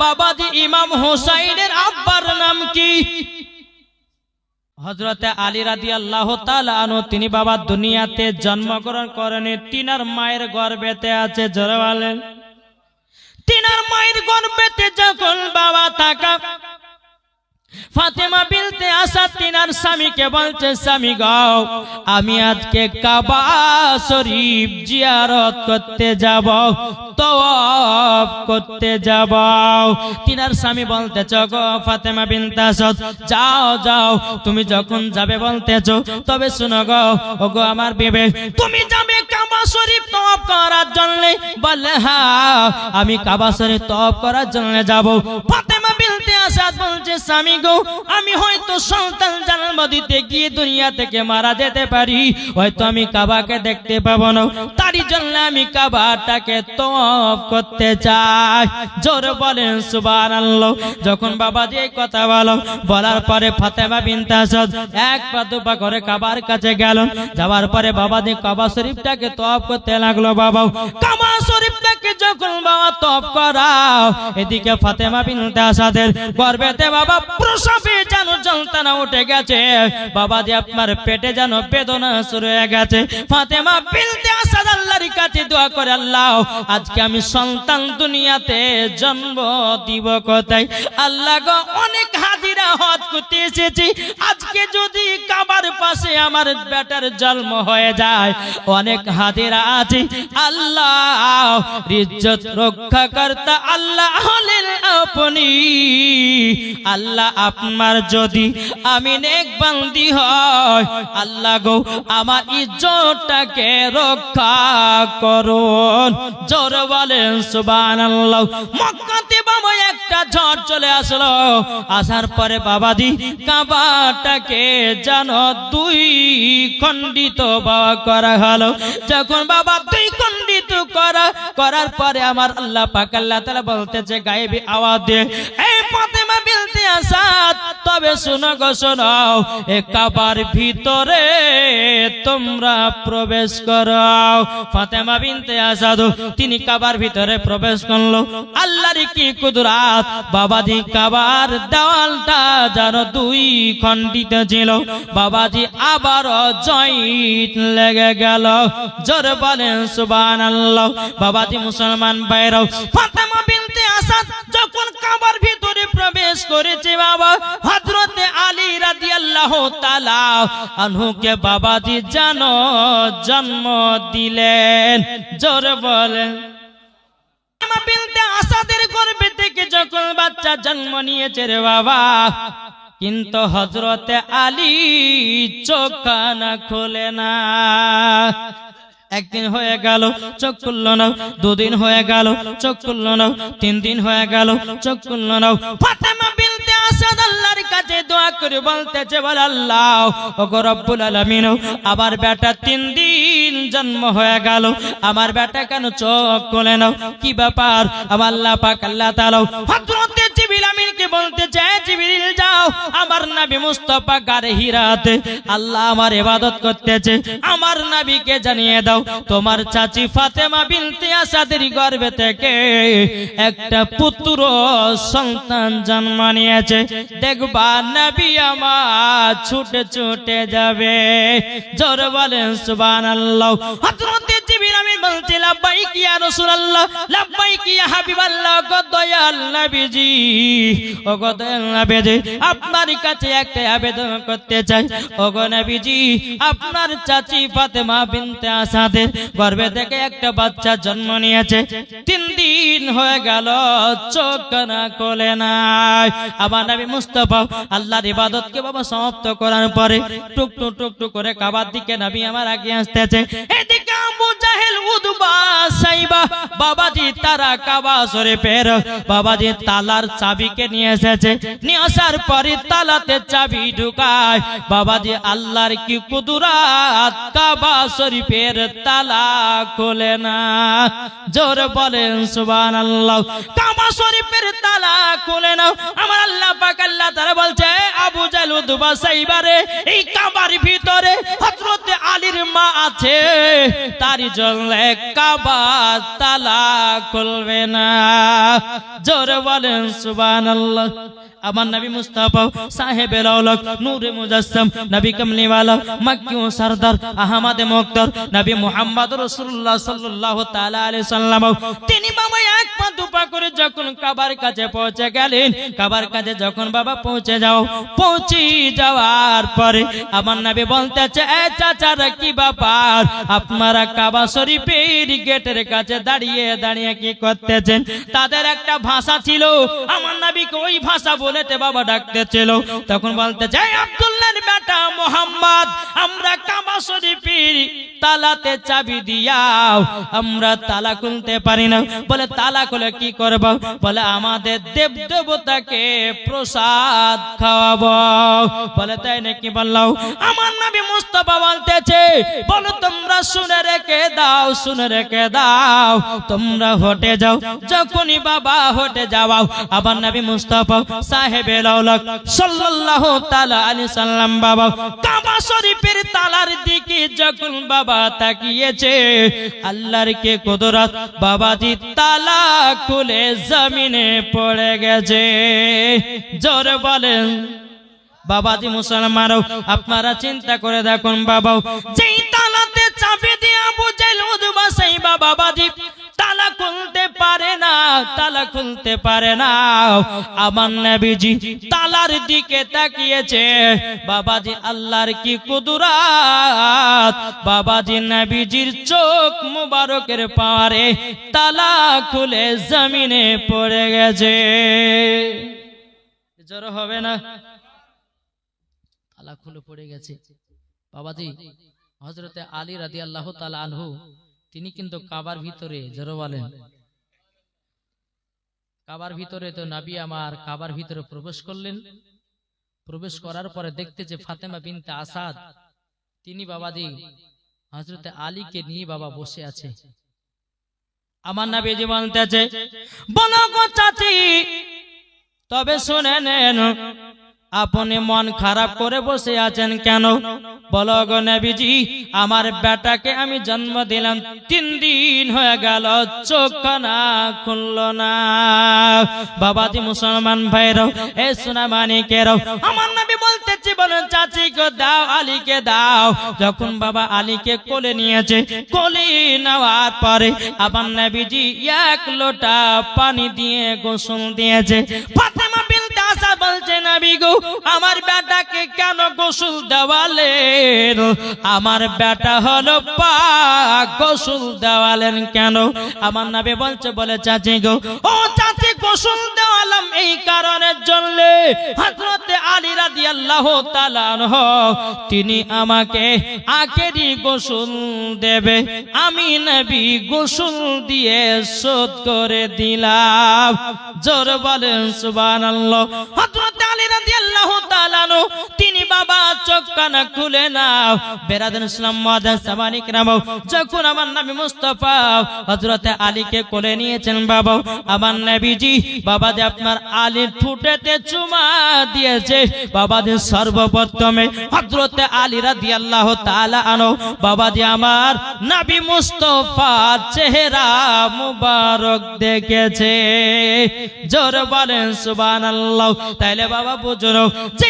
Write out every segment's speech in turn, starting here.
বাবাজি ইমাম হোসাইনের আব্বার নাম কি? হজরতে আলী রাদি আল্লাহ তালানো তিনি বাবা দুনিয়াতে জন্মগ্রহণ করেন, তিনার মায়ের গর্বেতে আছে, জোরে বলেন। তিনার মায়ের গর্বেতে যখন বাবা থাকা ফাতেমা বিলতে আসা তিনার স্বামীকে বলছে, স্বামী গাও আমি আজকে কাবা শরীফ জিয়ারত করতে যাব করতে যাব। তিনার স্বামী বলতেছ গো ফাতেমা যাও যাও, তুমি যখন যাবে বলতেছ, তবে শুনো গো গো আমার বিবে, তুমি যাবে বলে হ্যাঁ আমি কাবা শরীফ তওয়াফ করার জন্য যাব। ফাতেমা আসাদ বলছে, স্বামী গো, আমি হয়তো সন্তান জন্ম দিতে গিয়ে দুনিয়া থেকে মারা যেতে পারি। হয়তো আমি কাবাকে দেখতে পাবো না। তারই জন্য আমি কাবাটাকে তফ করতে চাই। জোর বলেন সুবান যখন বাবা যে কথা বলো, বলার পরে ফাতেমা বিনতে আসাদ এক পা দুপা করে কাবার কাছে গেল। যাওয়ার পরে বাবা যে কাবা শরীফটাকে তফ করতে লাগল, বাবা, কাবা শরীফটাকে যখন বাবা তফ করাও। এদিকে ফাতেমা বিনতে আসাদের গর্বেতে বাবা, প্রসবে যেন যন্ত্রণা উঠে গেছে। বাবা যে আপনার পেটে যেন বেদনা শুরু হয়ে গেছে। ফাতেমা বিলতে আসাদ আল্লাহর কাছে দোয়া করে, আল্লাহ, আজকে আমি সন্তান দুনিয়াতে জন্ম দিব কোথায়? আল্লাহ গো, অনেক হজ করতে এসেছি। আজকে যদি কাবার পাশে আমার বেটার জন্ম হয়ে যায়, অনেক হাজিরা আছে। আল্লাহ ইজ্জত রক্ষা আল্লাহ হলেন আপনি। আল্লাহ আপনার যদি আমি নেক বান্দি হয়, আল্লাহ গো আমার ইজ্জতটাকে রক্ষা করুন। জোর বলেন, সুবহানাল্লাহ। মক্কাতে বাবা একটা ঝড় চলে আসলো। আসার পরে বাবাদি কাবাটাকে যেন দুই খণ্ডিত বাবা করা হলো। যখন বাবা দুই খণ্ডিত করা। করার পরে আমার আল্লাহ পাক আল্লাহ তাআলা বলতেছে, গায়েবী আওয়াজ দিয়ে এই ফাতেমা বিলতে আসাদ, তবে শোনো গো, শোনো। এ কাবার ভিতরে তোমরা প্রবেশ করো। ফাতেমা বিনতে আসাদ, তিনি কাবার ভিতরে প্রবেশ করল। আল্লাহর কি কুদরাত? বাবাজি কাবার দেওয়ালটা যেন দুই খণ্ডিত ছিল। বাবাজি আবার জয়েন্ট লেগে গেল। জোর বলেন সুবান আল্লাহ বাবাজি মুসলমান বাইরাও ফাতেমা বিনতে আসাদ যখন কাবার ভিতরে প্রবেশ করেছে বাবা, হযরতে আলী রাদিয়াল্লাহু তাআলা আনহুকে বাবাজি জানো, জন্ম দিলেন। জোর বলেন। ফাতেমা বিনতে আসাদের গর্ভে থেকে যখন বাচ্চা জন্ম নিয়েছে রে বাবা, কিন্তু হজরতে আলী চোখানা খোলে না। একদিন হয়ে গেল, চোখ খুলল নাও দুদিন হয়ে গেল, চোখ খুলল নাও তিন দিন হয়ে গেল, চোখ খুলল নাও ফাতেমা বিনতে আসাদ আল্লাহর কাছে দোয়া করে বলতেছে, বল আল্লাহ ও গো রব্বুল আলামিন আবার বেটা তিন দিন জন্ম হয়ে গেল, আমার বেটা কেন চোখ খুলে নাও কি ব্যাপার? আমার আল্লাহ পাক আল্লাহ তাআলা হযরতে জিবরিল আমিনকে মুস্তাফা গারে হিরাতে আল্লাহ আমার ইবাদত করতেছে। আমার নবীকে জানিয়ে দাও, তোমার চাচি ফাতেমা বিনতে আসাদের গর্ভে থেকে একটা পুত্র সন্তান জন্ম নিয়েছে। দেখবা আমার ছুটে ছুটে যাবে। জোর বলেন, সুবহানাল্লাহ। হযরতে ও আপনার কাছে একটা আবেদন করতে চাই। ও নবীজি, আপনার চাচি ফাতেমা বিনতে আসাদের থেকে একটা বাচ্চা জন্ম নিয়েছে। তিন দিন হয়ে গেল, চোখ না কোলে নাই। আমার নবী মুস্তাফা আল্লাহর ইবাদতকে বাবা সমাপ্ত করার পরে টুক টুক টুক টুক করে কাবার দিকে নবী আমার আগে আসতেছে। এদিকে আবু আল্লাহর কি কুদুরাত? তালা খোলে না। জোর বলেন সুবান আল্লাহ কাবা শরীফের তালা খোলে না। আমার আল্লাহ পাক তারা বলছে, আবু জাহেল উদবা সাইবারে এই কাবার ভিতরে হযরতে আলীর মা আছে। তারই জলে কাবা তালা খুলবে না। জোরে বলেন সুবহানাল্লাহ। আমার নবী মুস্তাফা সাহেব নূরে মুজাসসাম, নবী কমলিওয়ালা, মক্কি সরদার, আহমদ মুক্তার, নবী মুহাম্মদ রাসূলুল্লাহ সাল্লাল্লাহু তাআলা আলাইহি সাল্লাম। তিনি বাবা এক পা দুপা করে যখন কাবার কাছে পৌঁছে গেলেন, কাবার কাছে যখন বাবা পৌঁছে যাও, পৌঁছে যাওয়ার পরে আমার নবী বলতেছে, এ কি ব্যাপার? আপনারা কাবা শরীফের গেটের কাছে দাঁড়িয়ে দাঁড়িয়ে কি করতেছেন? তাদের একটা ভাষা ছিল, আমার নবীকে ওই ভাষা বলেতে বাবা ডাকতেছিল। তখন বলতে, যাই আব্দুল্লাহর বেটা মোহাম্মদ, আমরা কাবা শরীফের তালাতে চাবি দিয়াও, আমরা তালা খুলতে পারি না। বলে, তালা খুলে কি করব? বলে, আমাদের দেব দেবতাকে প্রসাদ খাওয়াবো। বলে, তাই নাকি বললাম? আমার নবী মুস্তফা বলতেছে, বলো, তোমরা শুনে রেখে দাও, শুনে রেখে দাও, তোমরা হটে যাও, যখনই বাবা হটে যাও আবার নবী মুস্তফা সাহেবে লাউলাক সাল্লাল্লাহু তাআলা আলাইহি সাল্লাম বাবা কাবা শরীফের তালার দিকে যখন বাবা তাকিয়েছে, আল্লাহর কে কুদরত বাবাজি তালা খুলে জমিনে পড়ে গেছে। জোর বলেন, বাবাজি মুসলমানও আপনারা চিন্তা করে দেখুন বাবাও, যেই তালাতে চাবি দিয়ে সেই বাবাজি তালা খুলতে পারে তালা খুলতে পারে না। আমার নবীজি তালার দিকে তাকিয়েছে। বাবাজি আল্লাহর কি কুদরাত? বাবাজি নবীজির চোখ মুবারকের পারে তালা খুলে জমিনে পড়ে গেছে। জ্বর হবে না? তালা খুলে পড়ে গেছে। বাবাজি হজরতে আলী রাদি আল্লাহ তালা আনহু, তিনি কিন্তু কাবার ভিতরে, জোর বলেন। কাবার ভিতরে তো নাবি আমার কাবার ভিতরে প্রবেশ করলেন। প্রবেশ করার পরে দেখতে যে ফাতেমা বিনতে আসাদ, তিনি বাবা দি হজরতে আলীকে নিয়ে বাবা বসে আছে। আমার নাবি যে বলতেছে, বলো চাচি তবে শুনে নেন আপনি মন খারাপ করে বসে আছেন কেন? বলো গো নবীজি, আমার বেটাকে আমি জন্ম দিলাম, তিন দিন হয়ে গেল চোখ না খুলল না। বাবাজি মুসলমান ভাইরাও এ সোনা মানিকেরাও আমার নবী বলতেছি চাচি গো দাও, আলীকে দাও। যখন বাবা আলীকে কোলে নিয়েছে, কোলে নেওয়ার পরে আবার নবীজি এক লোটা পানি দিয়ে গোসল দিয়েছে। ফাতেমা বিনতে আসা বলছে, নবী আমার বেটাকে কেন গোসল দেওয়ালেন? আমার বেটা হলো পাক, গোসল দেওয়ালেন কেন? আমার নবী বলছে, বলে, চাচি গো, ও চাচি, গোসল দেওয়ালাম এই কারণের জন্য হযরতে আলী রাদিয়াল্লাহু তাআলা তিনি আমাকে আখেরি গোসল দেবে। আমি নবী গোসল দিয়ে শোধ করে দিলাম। জোর বলেন, সুবহানাল্লাহ। হযরতে রাদিয়াল্লাহু তাআলা আনহু তিনি বাবা চোখ কানা খুলে নাও। রামও যখন আমার নবী মুস্তাফা, হযরতে আলীকে কোলে নিয়েছেন বাবা, আমার নবীজি বাবা যে আপনার আলীর ঠুটেতে চুমা দিয়েছে। বাবা যে সর্বপ্রথমে হযরতে আলী রাদিয়াল্লাহু তাআলা আনো বাবা যে আমার নবী মুস্তাফা চেহারা মুবারক দেখেছে। জোর বলেন সুবহানাল্লাহ। তাইলে বাবা বুঝলো যে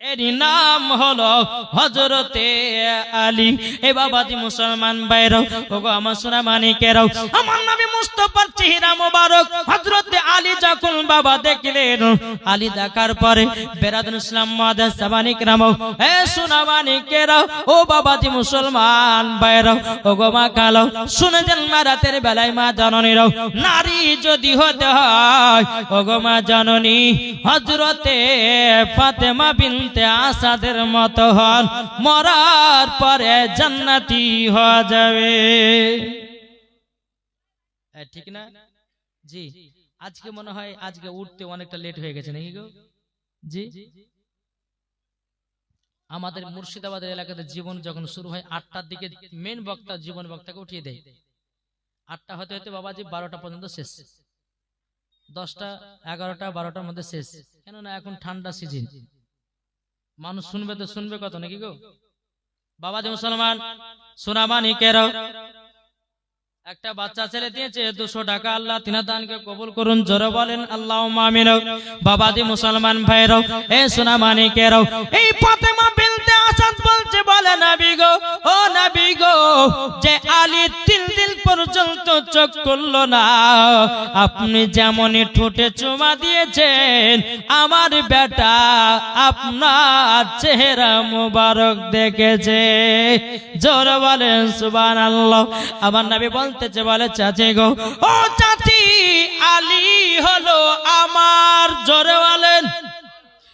এরই নাম হলো হজরতে আলী। এ বাবাজি মুসলমান বাইরাও ওগো আমার সোনা মানিকেরাও আমার নবী মুস্তফার চেহারা মোবারক হজরতে আলী যখন বাবা দেখলেন, আলী দেখার পরে বেরাদুল ইসলাম মাদাস সাবানিক রামও এ সোনা মানিকেরাও ও বাবাজি মুসলমান বাইরাও ওগো মা কালো শুনে যান মা রাতের বেলায় মা জননীরাও? নারী যদি হতে হয়, ওগো মা জননী হজরতে ফাতেমা বিনতে আসাদের মতো হন, মরার পরে জান্নাতি হয়ে যাবে। ঠিক না? জি, আজকে মনে হয় আজকে উঠতে অনেকটা লেট হয়ে গেছে, নাকি গো? জি। আমাদের মুর্শিদাবাদের এলাকাতে জীবন যখন শুরু হয়, আটটার দিকে মেন বক্তা জীবন বক্তাকে উঠিয়ে দেয়। আটটা হতে হতে বাবাজি বারোটা পর্যন্ত শেষ। দশটা, এগারোটা, বারোটার মধ্যে শেষ। কেননা এখন ঠান্ডা সিজন মানুষ শুনবে তো শুনবে কত নাকি গো? বাবা যে মুসলমান সোনামানি কে একটা বাচ্চা ছেলে দিয়েছে দুশো টাকা আল্লাহ তিনা দানকে কবুল করুন জোরে বলেন আল্লাহ মামিন বাবাজি মুসলমান ভাইরাও এ সোনামানি মানিকেরাও এই ফাতেমা বিনতে আসাদ বলছে, বলে নাবি ও নাবি গো, যে আলী তিন দিন পর্যন্ত চোখ করল না। আপনি যেমনই ঠোঁটে চুমা দিয়েছেন, আমার বেটা আপনার চেহারা মুবারক দেখেছে। জোর বলেন সুবান আল্লাহ আমার নাবি বলতেছে, বলে চাচি গো, ও চাচি, আলী হলো আমার। জোরে বলেন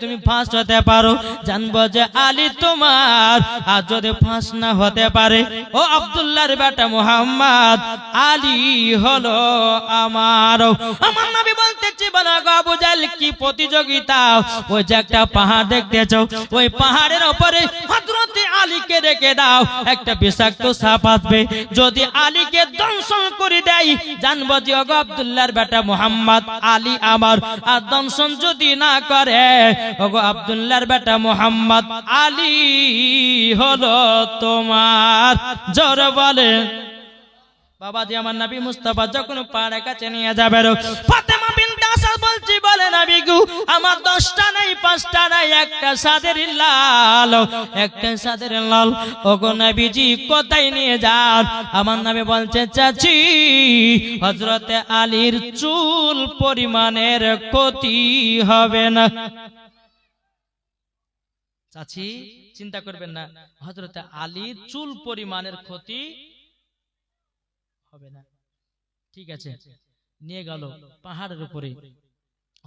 তুমি ফার্স্ট হতে পারো, জানব যে আলী তোমার আর যদি ফার্স্ট না হতে পারে। ও আব্দুল্লাহর বেটা মোহাম্মদ, আলী হলো আমার। আমার নবী বলতেছি কি প্রতিযোগিতা? ওই যে একটা পাহাড় ওই পাহাড়ের উপরে আলীকে রেখে দাও, একটা বিষাক্ত সাপ আসবে। যদি আলীকে দংশন করে দেয়, জানব যে বেটা মোহাম্মদ, আলী আমার। আর দংশন যদি না করে ওগো বেটা মোহাম্মদ আলী হলো তোমার। জোর বলে। বাবাজি আমার নবী মুস্তাফা যখন পাড়ে কাছে নিয়ে যাবে আমার সাদের লাল, একটা সাদের লাল। ওগো কোথায় নিয়ে আমার বলছে, চাচি হজরতে আলীর চুল পরিমাণের ক্ষতি হবে না। চাচি চিন্তা করবেন না। হজরতে আলীর চুল পরিমাণের ক্ষতি হবে না। ঠিক আছে। নিয়ে গেল পাহাড়ের উপরে।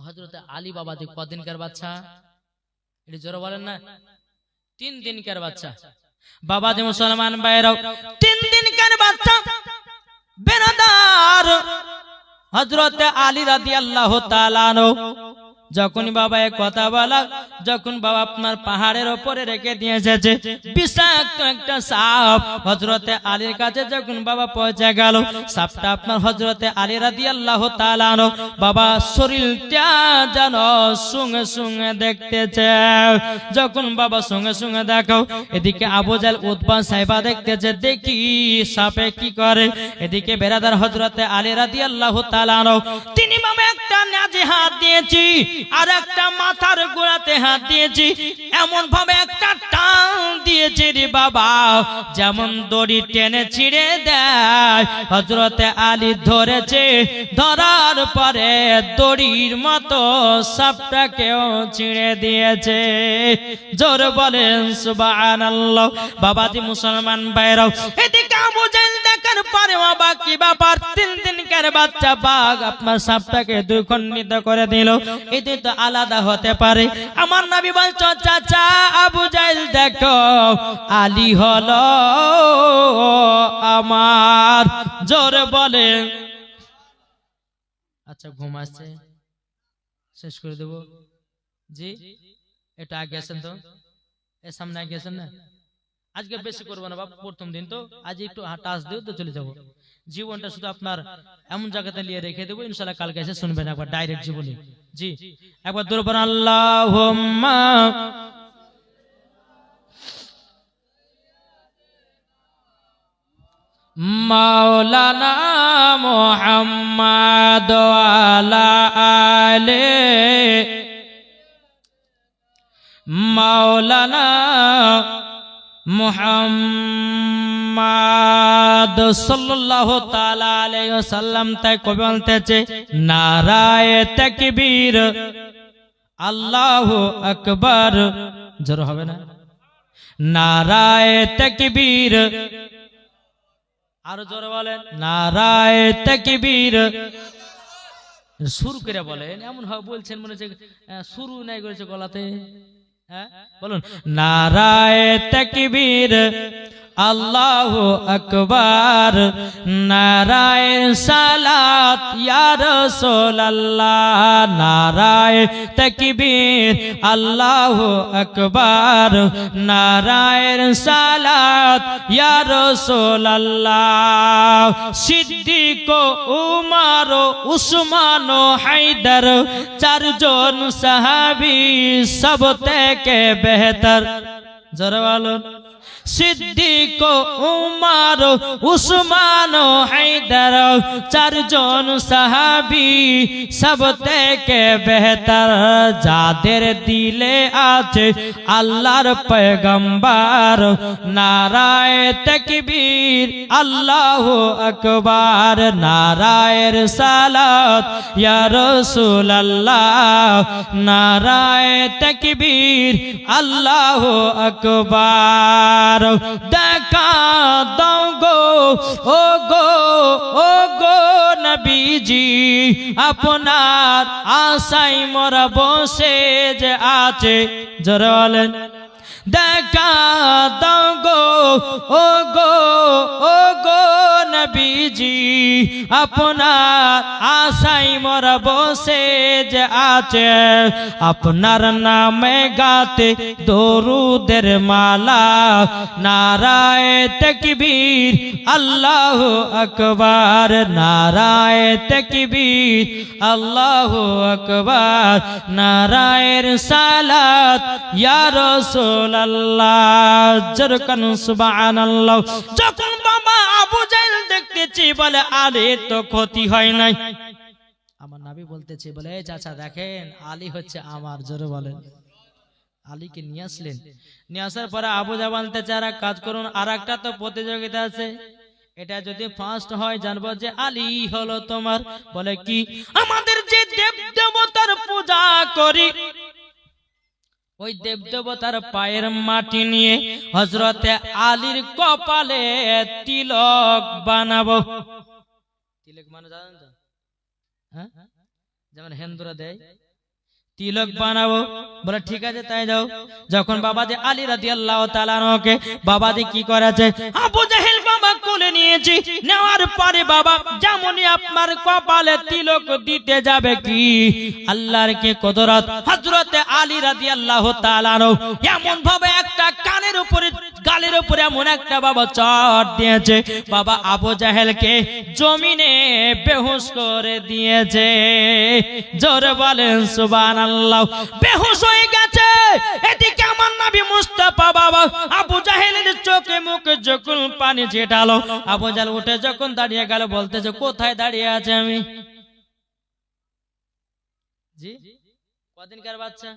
হজরতে আলী বাবা যে কদিনকার বাচ্চা? এটি জোরে বলেন না। তিন দিনকার বাচ্চা। বাবা যে মুসলমান বাইরাও তিন দিনকার বাচ্চা। বেনাদার। হজরতে আলী রাদি আল্লাহ তালানো যখন বাবা এক কথা বলা, যখন বাবা আপনার পাহাড়ের ওপরে রেখে দিয়ে এসেছে, বিষাক্ত একটা সাপ হজরতে আলীর কাছে যখন বাবা পৌঁছে গেল, সাপটা আপনার হজরতে আলী রাদি আল্লাহ তালানো বাবা শরীরটা যেন সঙ্গে সঙ্গে দেখতেছে। যখন বাবা সঙ্গে সঙ্গে দেখো, এদিকে আবুজাল উদ্বান সাহেবা দেখতেছে, দেখি সাপে কি করে। এদিকে বেরাদার হজরতে আলী রাদি আল্লাহ তালানো তিনি বাবা একটা নাজে হাত দিয়েছি আর একটা মাথার গোড়াতে হাত দিয়েছি। এমন ভাবে একটা টান দিয়েছি রে বাবা। যেমন দড়ি টেনে ছিঁড়ে দেয় হজরতে আলী ধরেছে। ধরার পরে দড়ির মতো সাপটাকেও ছিঁড়ে দিয়েছে। জোর বলেন, সুবহানাল্লাহ। বাবাজি মুসলমান ভাইরাও, এদিকে জাহেল দেখার পরে বাবা কি ব্যাপার? তিন দিনকার বাচ্চা বাঘ আপনার সাপটাকে দুই খণ্ডিত করে দিল। এতে তো আলাদা হতে পারে। আমার নবী বলছো, চাচা, আবু জাহেল দেখো, আলী হলো আমার। জোরে বলে। আচ্ছা ঘুম আসছে। শেষ করে দেবো। জি, এটা আগে আসেন তো। এর সামনে আগে আসেন না? আজকে বেশি করব না বাবা প্রথম দিন তো। আজ একটু টাচ দিও তো চলে যাব। জীবনটা শুধু আপনার এমন জায়গাতে নিয়ে রেখে দেবো ইনশাল্লাহ কালকে এসে শুনবেন একবার ডাইরেক্ট জীবনে। জি একবার দূর আল্লাহ মাওলানা মোহাম্মদ আলে। মাওলানা মুহাম্মদ সাল্লাল্লাহু তাআলা আলাইহি ওয়াসাল্লাম তাই কবি বলতেছে, নারায়ে তাকবীর, আল্লাহু আকবার। জোর হবে না? নারায় তকবীর। আরও জোরে বলেন, নারায় তকবীর। শুরু করে বলেন, এমন ভাবে বলছেন মনে হচ্ছে শুরু নাই করেছে গলাতে। হ্যাঁ? বলুন নারায় তকবীর আল্লাহ আকবার। নারায় সালাত, ইয়া রাসূলুল্লাহ। নারায় তকবীর, আল্লাহ আকবার। নারায় সালাত, ইয়া রাসূলুল্লাহ। সিদ্দিক উমর উসমান হায়দার, চারজন সাহাবী সব থেকে বেহতর। জোরে বলুন। সিদ্দিক, উমার, উসমান হায়দার চারজন সাহাবি সব থেকে বেহতর, যাদের দিলে আছে আল্লাহর পয়গম্বর নারায় তকবীর, আল্লাহ আকবার, নারায়ের সালাত, ইয়া রাসূলুল্লাহ, নারায় তকবীর, আল্লাহ আকবার। দেখা দাও গো, ও গো ও গো নবীজি। আপনার আশাই মোরা বসে যে আছে, জোরে বলেন। দেখা দাও গো ও গো ও গো নবীজি আপনার আশাই মোর বসে যে আছে আপনার নামে গাতে দরুদের মালা নারায় তকবীর আল্লাহ আকবার নারায় তকবীর আল্লাহ আকবার নারায়ের সালাত ইয়া আমার নাবি বলতেছে, বলে চাচা দেখেন, আলী হচ্ছে আমার, জোরে বলেন। আলীকে নিয়ে আসলেন। নিয়ে আসার পরে আবু যা বলতে কাজ করুন আর তো প্রতিযোগিতা আছে। এটা যদি ফার্স্ট হয়, জানব যে আলী হলো তোমার। বলে, কি? আমাদের যে দেব দেবতার পূজা করি। ওই দেব দেবতার পায়ের মাটি নিয়ে হজরতে আলীর কপালে তিলক বানাবো। তিলক মানে জানেন তো? হ্যাঁ? যেমন হিন্দুরা দেয়, তিলক বানাবো। বলে, ঠিক আছে, তাই যাও যখন বাবাজি আলী রাজি আল্লাহ তালানকে বাবাজি কি করেছে? আবু বাবা কোলে নিয়েছি। নেওয়ার পরে বাবা, যেমনই আপনার কপালে তিলক দিতে যাবে কি? আল্লাহর কে কদরত? হজরতে আলী রাজি আল্লাহ তালানো এমন ভাবে একটা কানের উপরে গালের উপরে এমন একটা বাবা চট দিয়েছে। বাবা আবু জাহেলকে জমিনে বেহুশ করে দিয়েছে। জোরে বলেন সুবান আল্লাহ বেহুশ হয়ে গেছে। এদিকে আমার নবী মুস্তাফা বাবা আবু জাহেলের চোখে মুখে যখন পানি ছেটালো, আবু জাহেল উঠে যখন দাঁড়িয়ে গেল, বলতেছে, কোথায় দাঁড়িয়ে আছে আমি? জি? কদিনকার বাচ্চা?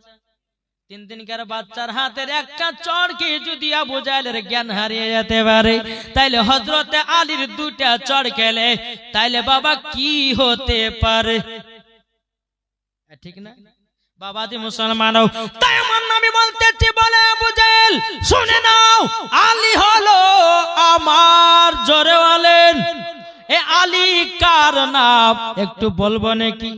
তিন দিনকার বাচ্চার হাতের একটা চড়কে যদি আবু জাহেলের জ্ঞান হারিয়ে যেতে পারে? তাইলে হজরতে আলীর দুইটা চড় খেলে, তাইলে বাবা কি হতে পারে? ঠিক না? বাবাজি মুসলমান তাই আমার নামে বলতেছি, বলে আবু জাহেল, শুনে নাও, আলী হলো আমার জোরে বলেন। এ আলী কার নাম? একটু বলব নাকি?